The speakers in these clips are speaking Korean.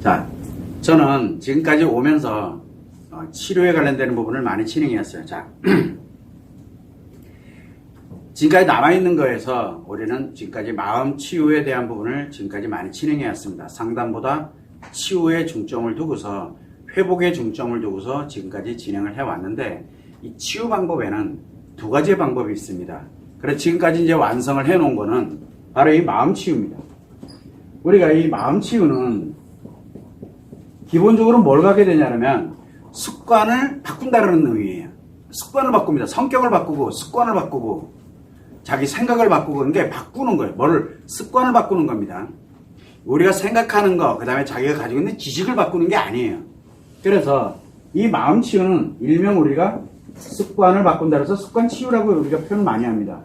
자, 저는 지금까지 오면서 어, 치료에 관련되는 부분을 많이 진행했어요. 자, 지금까지 남아있는 거에서 우리는 지금까지 마음 치유에 대한 부분을 지금까지 많이 진행해 왔습니다. 상담보다 치유에 중점을 두고서 회복에 중점을 두고서 지금까지 진행을 해 왔는데 이 치유 방법에는 두 가지의 방법이 있습니다. 그래서 지금까지 이제 완성을 해 놓은 거는 바로 이 마음 치유입니다. 우리가 이 마음 치유는 기본적으로 뭘 가게 되냐면 습관을 바꾼다는 의미예요. 습관을 바꿉니다. 성격을 바꾸고 습관을 바꾸고 자기 생각을 바꾸고 그런 게 바꾸는 거예요. 뭐를 습관을 바꾸는 겁니다. 우리가 생각하는 거, 그 다음에 자기가 가지고 있는 지식을 바꾸는 게 아니에요. 그래서 이 마음 치유는 일명 우리가 습관을 바꾼다 해서 습관 치유라고 우리가 표현 많이 합니다.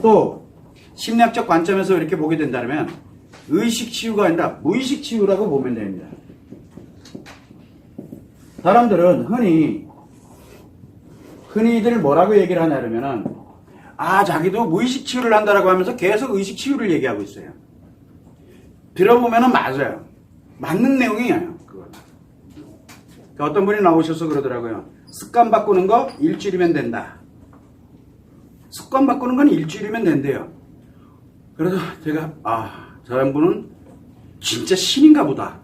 또 심리학적 관점에서 이렇게 보게 된다면 의식 치유가 아니라 무의식 치유라고 보면 됩니다. 사람들은 흔히 흔히들 뭐라고 얘기를 하냐 그러면은 아 자기도 무의식 치유를 한다라고 하면서 계속 의식 치유를 얘기하고 있어요. 들어보면은 맞아요. 맞는 내용이에요. 그거. 그러니까 어떤 분이 나오셔서 그러더라고요. 습관 바꾸는 거 일주일이면 된다. 습관 바꾸는 건 일주일이면 된대요. 그래서 제가 아 저런 분은 진짜 신인가 보다.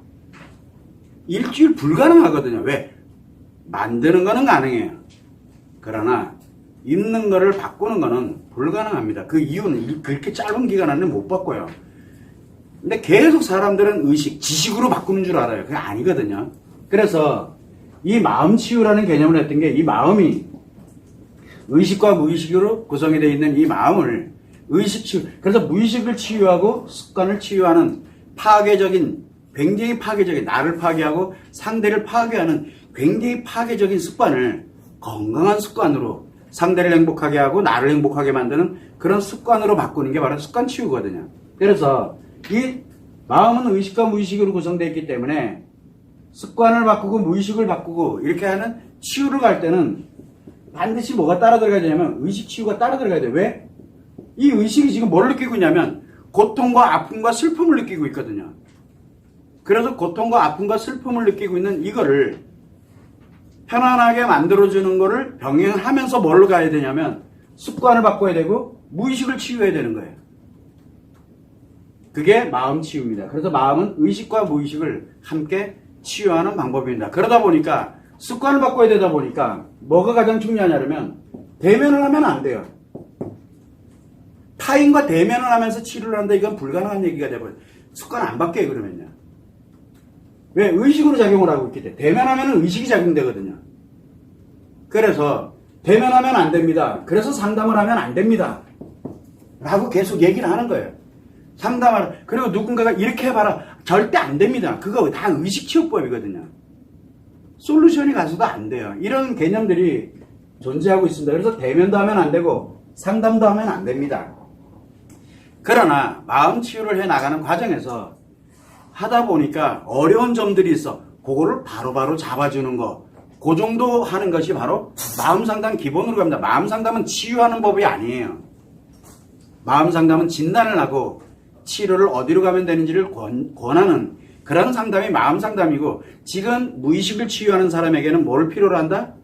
일주일 불가능하거든요. 왜? 만드는 거는 가능해요. 그러나 있는 거를 바꾸는 거는 불가능합니다. 그 이유는 이- 그렇게 짧은 기간 안에 못 바꿔요. 근데 계속 사람들은 의식, 지식으로 바꾸는 줄 알아요. 그게 아니거든요. 그래서 이 마음 치유라는 개념을 했던 게 이 마음이 의식과 무의식으로 구성이 되어 있는 이 마음을 의식 치유, 그래서 무의식을 치유하고 습관을 치유하는 파괴적인, 굉장히 파괴적인, 나를 파괴하고 상대를 파괴하는 굉장히 파괴적인 습관을 건강한 습관으로 상대를 행복하게 하고 나를 행복하게 만드는 그런 습관으로 바꾸는 게 바로 습관 치유거든요. 그래서 이 마음은 의식과 무의식으로 구성되어 있기 때문에 습관을 바꾸고 무의식을 바꾸고 이렇게 하는 치유를 갈 때는 반드시 뭐가 따라 들어가야 되냐면 의식 치유가 따라 들어가야 돼. 왜? 이 의식이 지금 뭘 느끼고 있냐면 고통과 아픔과 슬픔을 느끼고 있거든요. 그래서 고통과 아픔과 슬픔을 느끼고 있는 이거를 편안하게 만들어주는 거를 병행하면서 뭘로 가야 되냐면 습관을 바꿔야 되고 무의식을 치유해야 되는 거예요. 그게 마음 치유입니다. 그래서 마음은 의식과 무의식을 함께 치유하는 방법입니다. 그러다 보니까 습관을 바꿔야 되다 보니까 뭐가 가장 중요하냐면 대면을 하면 안 돼요. 타인과 대면을 하면서 치료를 한다 이건 불가능한 얘기가 돼버려요. 습관 안 바뀌어요 그러면요. 왜? 의식으로 작용을 하고 있기 때문에 대면하면 의식이 작용되거든요. 그래서 대면하면 안 됩니다. 그래서 상담을 하면 안 됩니다. 라고 계속 얘기를 하는 거예요. 상담을 그리고 누군가가 이렇게 해봐라 절대 안 됩니다. 그거 다 의식 치유법이거든요. 솔루션이 가서도 안 돼요. 이런 개념들이 존재하고 있습니다. 그래서 대면도 하면 안 되고 상담도 하면 안 됩니다. 그러나 마음 치유를 해 나가는 과정에서 하다 보니까 어려운 점들이 있어. 그거를 바로바로 잡아주는 거. 그 정도 하는 것이 바로 마음 상담 기본으로 갑니다. 마음 상담은 치유하는 법이 아니에요. 마음 상담은 진단을 하고 치료를 어디로 가면 되는지를 권, 권하는 그런 상담이 마음 상담이고 지금 무의식을 치유하는 사람에게는 뭘 필요로 한다?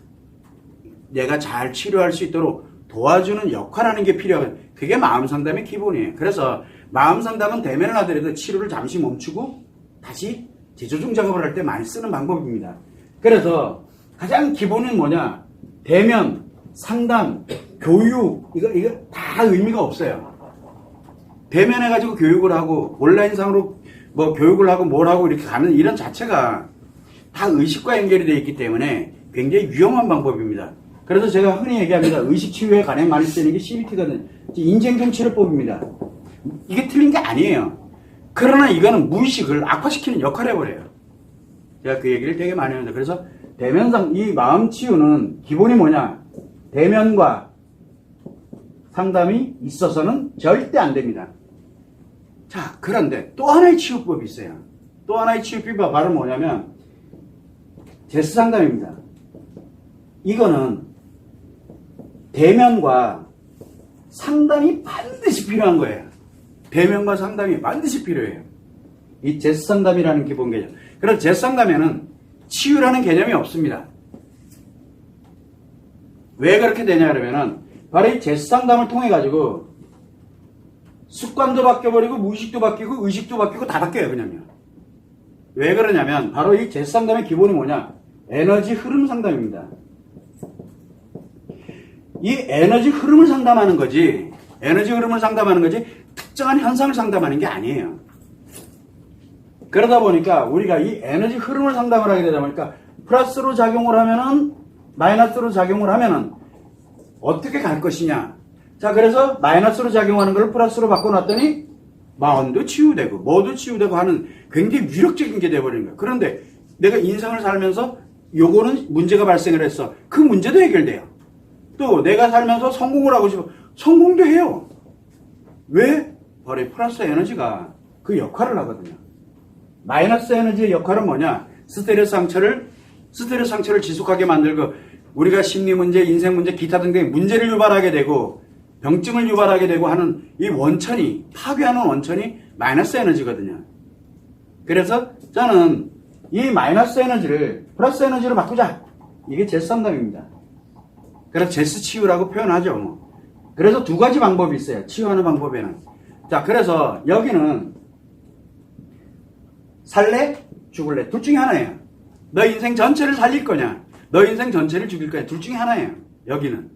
내가 잘 치료할 수 있도록 도와주는 역할하는 게 필요하거든. 그게 마음 상담의 기본이에요. 그래서 마음 상담은 대면을 하더라도 치료를 잠시 멈추고 다시 재조정 작업을 할 때 많이 쓰는 방법입니다. 그래서 가장 기본은 뭐냐? 대면, 상담, 교육, 이거, 이거 다 의미가 없어요. 대면해가지고 교육을 하고 온라인상으로 뭐 교육을 하고 뭘 하고 이렇게 가는 이런 자체가 다 의식과 연결이 되어 있기 때문에 굉장히 위험한 방법입니다. 그래서 제가 흔히 얘기합니다. 의식 치유에 가장 많이 쓰는 게 CBT거든요. 인쟁점 치료법입니다. 이게 틀린 게 아니에요. 그러나 이거는 무의식을 악화시키는 역할을 해버려요. 제가 그 얘기를 되게 많이 하는데 그래서 대면상 이 마음 치유는 기본이 뭐냐? 대면과 상담이 있어서는 절대 안 됩니다. 자, 그런데 또 하나의 치유법이 있어요. 또 하나의 치유법이 바로 뭐냐면 제스 상담입니다. 이거는 대면과 상담이 반드시 필요한 거예요. 대면과 상담이 반드시 필요해요. 이 제상담이라는 기본 개념. 그래서 제상담에는 치유라는 개념이 없습니다. 왜 그렇게 되냐 그러면은 바로 이 제상담을 통해 가지고 습관도 바뀌어버리고 무의식도 바뀌고 의식도 바뀌고 다 바뀌어요 그냥요. 왜 그러냐면 바로 이 제상담의 기본이 뭐냐? 에너지 흐름 상담입니다. 이 에너지 흐름을 상담하는 거지 에너지 흐름을 상담하는 거지 특정한 현상을 상담하는 게 아니에요. 그러다 보니까 우리가 이 에너지 흐름을 상담을 하게 되다 보니까 플러스로 작용을 하면은 마이너스로 작용을 하면은 어떻게 갈 것이냐. 자, 그래서 마이너스로 작용하는 걸 플러스로 바꿔놨더니 마음도 치유되고 뭐도 치유되고 하는 굉장히 위력적인 게 돼버리는 거야. 그런데 내가 인생을 살면서 요거는 문제가 발생을 했어. 그 문제도 해결돼요. 또 내가 살면서 성공을 하고 싶어. 성공도 해요. 왜? 바로 이 플러스 에너지가 그 역할을 하거든요. 마이너스 에너지의 역할은 뭐냐? 스트레스 상처를 스트레스 상처를 지속하게 만들고 우리가 심리 문제, 인생 문제, 기타 등등의 문제를 유발하게 되고 병증을 유발하게 되고 하는 이 원천이 파괴하는 원천이 마이너스 에너지거든요. 그래서 저는 이 마이너스 에너지를 플러스 에너지로 바꾸자. 이게 제 상담입니다. 그래서 제스 치유라고 표현하죠. 뭐. 그래서 두 가지 방법이 있어요. 치유하는 방법에는. 자, 그래서 여기는 살래? 죽을래? 둘 중에 하나예요. 너 인생 전체를 살릴 거냐? 너 인생 전체를 죽일 거냐? 둘 중에 하나예요. 여기는.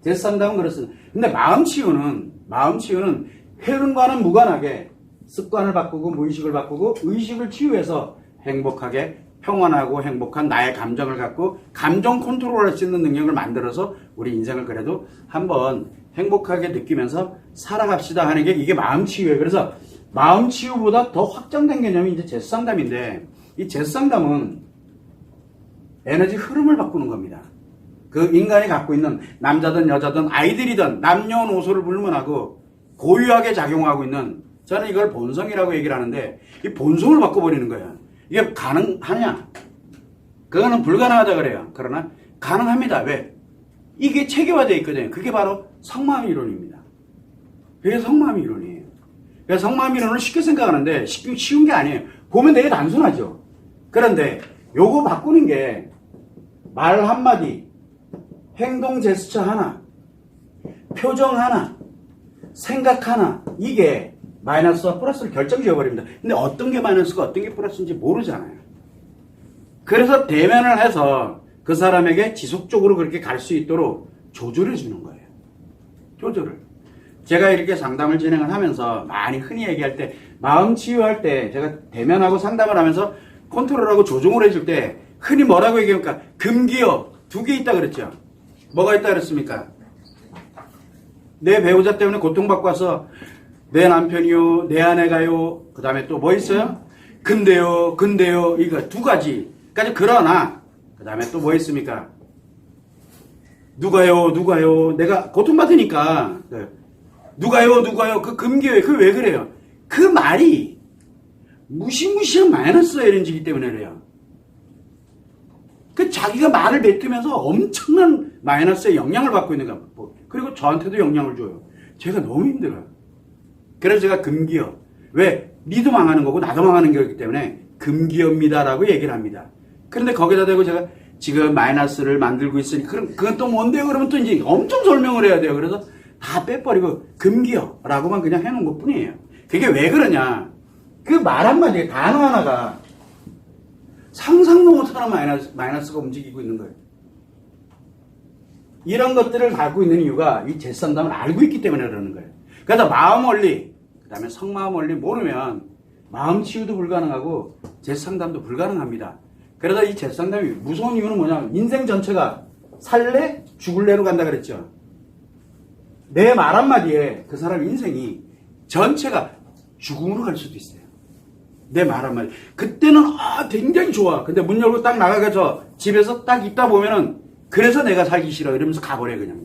제 상담은 그렇습니다. 근데 마음 치유는, 마음 치유는 흐름과는 무관하게 습관을 바꾸고 무의식을 바꾸고 의식을 치유해서 행복하게 평안하고 행복한 나의 감정을 갖고 감정 컨트롤할 수 있는 능력을 만들어서 우리 인생을 그래도 한번 행복하게 느끼면서 살아갑시다 하는 게 이게 마음 치유예요. 그래서 마음 치유보다 더 확장된 개념이 이제 제상담인데 이 제상담은 에너지 흐름을 바꾸는 겁니다. 그 인간이 갖고 있는 남자든 여자든 아이들이든 남녀노소를 불문하고 고유하게 작용하고 있는 저는 이걸 본성이라고 얘기를 하는데 이 본성을 바꿔버리는 거예요. 이게 가능하냐? 그거는 불가능하다 그래요. 그러나 가능합니다. 왜? 이게 체계화되어 있거든요. 그게 바로 성마음 이론입니다. 그게 성마음 이론이에요. 그래서 성마음 이론을 쉽게 생각하는데 쉽게 쉬운 게 아니에요. 보면 되게 단순하죠. 그런데 요거 바꾸는 게 말 한마디, 행동 제스처 하나, 표정 하나, 생각 하나, 이게 마이너스와 플러스를 결정 지어 버립니다. 근데 어떤 게 마이너스가 어떤 게 플러스인지 모르잖아요. 그래서 대면을 해서 그 사람에게 지속적으로 그렇게 갈 수 있도록 조절해 주는 거예요. 조절을. 제가 이렇게 상담을 진행을 하면서 많이 흔히 얘기할 때 마음 치유할 때 제가 대면하고 상담을 하면서 컨트롤하고 조종을 해줄 때 흔히 뭐라고 얘기합니까? 금기어 두개 있다 그랬죠. 뭐가 있다 그랬습니까? 내 배우자 때문에 고통받고 와서 내 남편이요, 내 아내가요, 그 다음에 또 뭐 있어요? 근데요, 근데요, 이거 두 가지까지 그러나, 그 다음에 또 뭐 있습니까? 누가요, 누가요, 내가 고통받으니까, 그 누가요, 누가요, 그 금기어에 그 왜 그래요? 그 말이 무시무시한 마이너스 에너지이기 때문에 그래요. 그 자기가 말을 뱉으면서 엄청난 마이너스의 영향을 받고 있는 거야. 그리고 저한테도 영향을 줘요. 제가 너무 힘들어요. 그래서 제가 금기어. 왜? 니도 망하는 거고 나도 망하는 거기 때문에 금기어입니다라고 얘기를 합니다. 그런데 거기다 대고 제가 지금 마이너스를 만들고 있으니 그럼 그건 또 뭔데요? 그러면 또 이제 엄청 설명을 해야 돼요. 그래서 다 빼버리고 금기어라고만 그냥 해놓은 것 뿐이에요. 그게 왜 그러냐? 그 말 한마디에 단어 하나가 상상도 못하는 마이너스, 마이너스가 움직이고 있는 거예요. 이런 것들을 갖고 있는 이유가 이 제상담을 알고 있기 때문에 그러는 거예요. 그래서 마음 원리, 그 다음에 성마음 원리 모르면 마음 치유도 불가능하고 제상담도 불가능합니다. 그래서 이 제상담이 무서운 이유는 뭐냐면 인생 전체가 살래 죽을래로 간다 그랬죠. 내 말 한마디에 그 사람 인생이 전체가 죽음으로 갈 수도 있어요. 내 말 한마디. 그때는 아 굉장히 좋아. 근데 문 열고 딱 나가서 집에서 딱 있다 보면은 그래서 내가 살기 싫어 이러면서 가버려 그냥.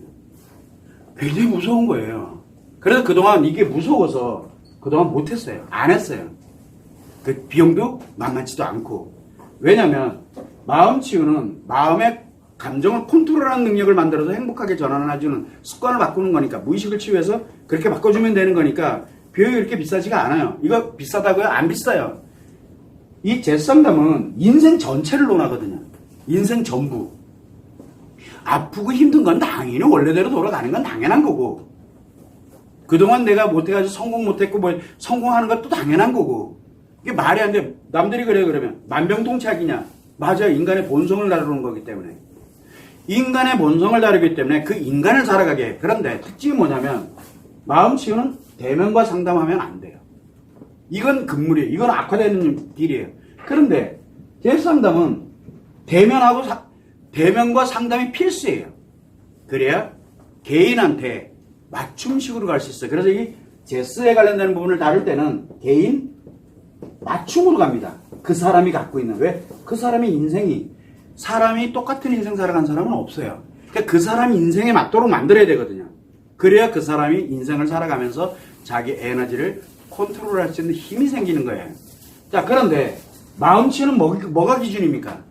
굉장히 무서운 거예요. 그래서 그동안 이게 무서워서 그동안 못했어요. 안 했어요. 그 비용도 만만치도 않고. 왜냐면 마음 치유는 마음의 감정을 컨트롤하는 능력을 만들어서 행복하게 전환을 해주는 습관을 바꾸는 거니까 무의식을 치유해서 그렇게 바꿔주면 되는 거니까 비용이 그렇게 비싸지가 않아요. 이거 비싸다고요? 안 비싸요. 이 제상담은 인생 전체를 논하거든요. 인생 전부. 아프고 힘든 건 당연히 원래대로 돌아가는 건 당연한 거고. 그동안 내가 못해가지고 성공 못했고, 뭐, 성공하는 것도 당연한 거고. 이게 말이 안 돼. 남들이 그래, 그러면. 만병통치약이냐? 맞아요. 인간의 본성을 다루는 거기 때문에. 인간의 본성을 다루기 때문에 그 인간을 살아가게 해. 그런데 특징이 뭐냐면, 마음 치유는 대면과 상담하면 안 돼요. 이건 금물이에요. 이건 악화되는 길이에요. 그런데 제스 상담은 대면하고 사- 대면과 상담이 필수예요. 그래야 개인한테 맞춤식으로 갈 수 있어요. 그래서 이 제스에 관련되는 부분을 다룰 때는 개인 맞춤으로 갑니다. 그 사람이 갖고 있는 왜? 그 사람의 인생이 사람이 똑같은 인생 살아간 사람은 없어요. 그러니까 그 사람 인생에 맞도록 만들어야 되거든요. 그래야 그 사람이 인생을 살아가면서 자기 에너지를 컨트롤할 수 있는 힘이 생기는 거예요. 자, 그런데 마음치는 뭐, 뭐가 기준입니까?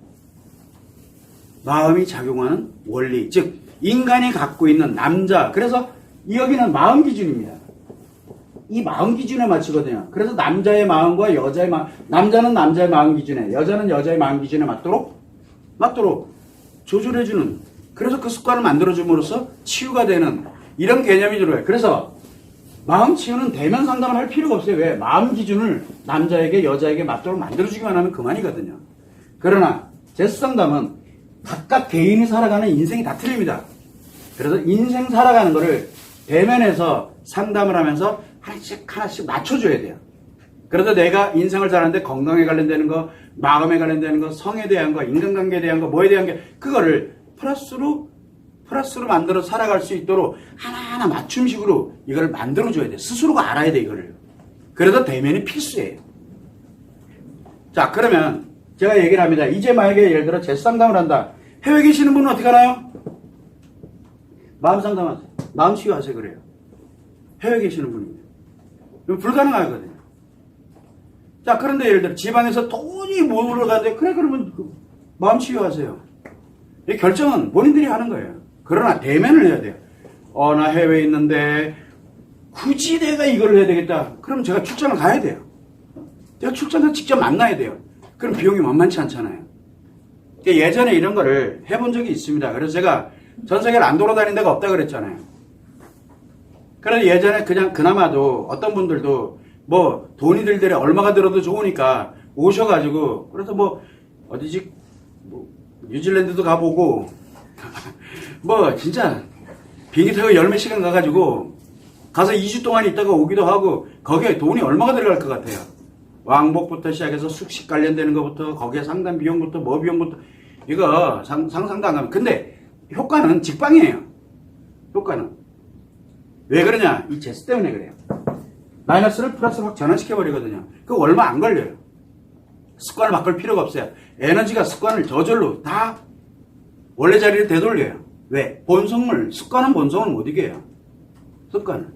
마음이 작용하는 원리, 즉 인간이 갖고 있는 남자. 그래서 여기는 마음 기준입니다. 이 마음 기준에 맞추거든요. 그래서 남자의 마음과 여자의 마음, 남자는 남자의 마음 기준에, 여자는 여자의 마음 기준에 맞도록 맞도록 조절해주는. 그래서 그 습관을 만들어줌으로써 치유가 되는 이런 개념이 들어요. 그래서 마음 치유는 대면 상담을 할 필요가 없어요. 왜? 마음 기준을 남자에게 여자에게 맞도록 만들어주기만 하면 그만이거든요. 그러나 제스 상담은 각각 개인이 살아가는 인생이 다 틀립니다. 그래서 인생 살아가는 거를 대면에서 상담을 하면서 하나씩 하나씩 맞춰줘야 돼요. 그래서 내가 인생을 사는데 건강에 관련되는 거, 마음에 관련되는 거, 성에 대한 거, 인간관계에 대한 거, 뭐에 대한 게 그거를 플러스로 플러스로 만들어 살아갈 수 있도록 하나하나 맞춤식으로 이걸 만들어 줘야 돼. 스스로가 알아야 돼, 이거를. 그래서 대면이 필수예요. 자, 그러면 제가 얘기를 합니다. 이제 만약에 예를 들어 제 상담을 한다. 해외 계시는 분은 어떻게 하나요? 마음 상담하세요. 마음 치유하세요, 그래요. 해외 계시는 분입니다. 불가능하거든요. 자, 그런데 예를 들어 지방에서 돈이 모으러 가는데, 그래, 그러면 그 마음 치유하세요. 이 결정은 본인들이 하는 거예요. 그러나 대면을 해야 돼요. 어, 나 해외에 있는데, 굳이 내가 이걸 해야 되겠다. 그럼 제가 출장을 가야 돼요. 제가 출장을 직접 만나야 돼요. 그럼 비용이 만만치 않잖아요. 그러니까 예전에 이런 거를 해본 적이 있습니다. 그래서 제가 전 세계를 안 돌아다닌 데가 없다 그랬잖아요. 그런데 예전에 그냥 그나마도 어떤 분들도 뭐 돈이 들더래 얼마가 들어도 좋으니까 오셔가지고 그래서 뭐 어디지 뭐 뉴질랜드도 가보고 뭐 진짜 비행기 타고 열몇 시간 가가지고 가서 2주 동안 있다가 오기도 하고 거기에 돈이 얼마가 들어갈 것 같아요. 왕복부터 시작해서 숙식 관련되는 것부터 거기에 상담 비용부터 뭐 비용부터 이거 상, 상상도 안 가면 근데 효과는 직방이에요. 효과는 왜 그러냐 이 제스 때문에 그래요. 마이너스를 플러스로 확 전환시켜 버리거든요. 그거 얼마 안 걸려요. 습관을 바꿀 필요가 없어요. 에너지가 습관을 저절로 다 원래 자리를 되돌려요. 왜? 본성을 습관은 본성을 못 이겨요. 습관을.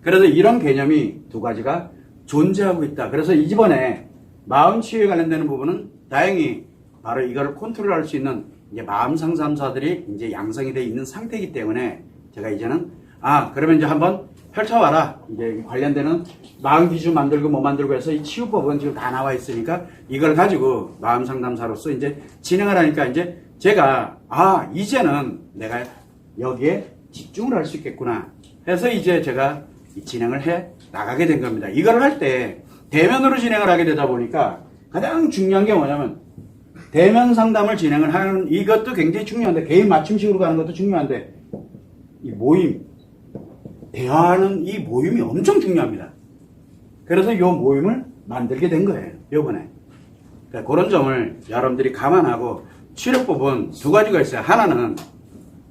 그래서 이런 개념이 두 가지가 존재하고 있다. 그래서 이번에 마음 치유에 관련되는 부분은 다행히 바로 이거를 컨트롤할 수 있는 이제 마음 상담사들이 이제 양성이 돼 있는 상태이기 때문에 제가 이제는 아 그러면 이제 한번 펼쳐봐라 이제 관련되는 마음 기준 만들고 뭐 만들고 해서 이 치유법은 지금 다 나와 있으니까 이걸 가지고 마음 상담사로서 이제 진행을 하니까 이제 제가 아 이제는 내가 여기에 집중을 할 수 있겠구나 해서 이제 제가 이 진행을 해 나가게 된 겁니다. 이걸 할 때 대면으로 진행을 하게 되다 보니까 가장 중요한 게 뭐냐면 대면 상담을 진행을 하는 이것도 굉장히 중요한데 개인 맞춤식으로 가는 것도 중요한데 이 모임 대화하는 이 모임이 엄청 중요합니다. 그래서 이 모임을 만들게 된 거예요. 요번에. 그러니까 그런 점을 여러분들이 감안하고 치료법은 두 가지가 있어요. 하나는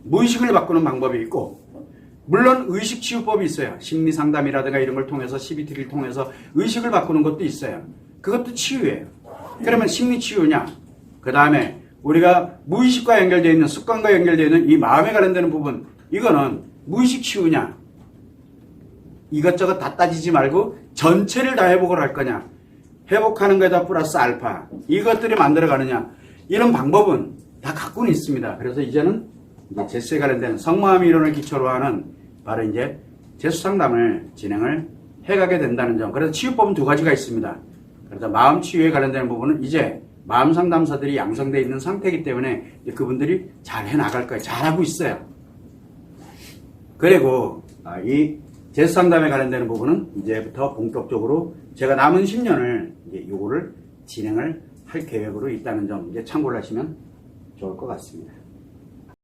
무의식을 바꾸는 방법이 있고 물론 의식 치유법이 있어요. 심리 상담이라든가 이런 걸 통해서 CBT를 통해서 의식을 바꾸는 것도 있어요. 그것도 치유예요. 그러면 심리 치유냐? 그 다음에 우리가 무의식과 연결되어 있는 습관과 연결되어 있는 이 마음에 관련되는 부분 이거는 무의식 치유냐? 이것저것 다 따지지 말고 전체를 다 회복을 할 거냐? 회복하는 거에다 플러스 알파 이것들이 만들어 가느냐? 이런 방법은 다 갖고는 있습니다. 그래서 이제는 이제 제스에 관련된 성마음 이론을 기초로 하는 바로 이제 제수 상담을 진행을 해가게 된다는 점. 그래서 치유법은 두 가지가 있습니다. 그래서 마음 치유에 관련된 부분은 이제 마음 상담사들이 양성되어 있는 상태이기 때문에 그분들이 잘 해나갈 거예요. 잘하고 있어요. 그리고 아, 이 제스 상담에 관련되는 부분은 이제부터 본격적으로 제가 남은 10년을 이제 요거를 진행을 할 계획으로 있다는 점 이제 참고를 하시면 좋을 것 같습니다.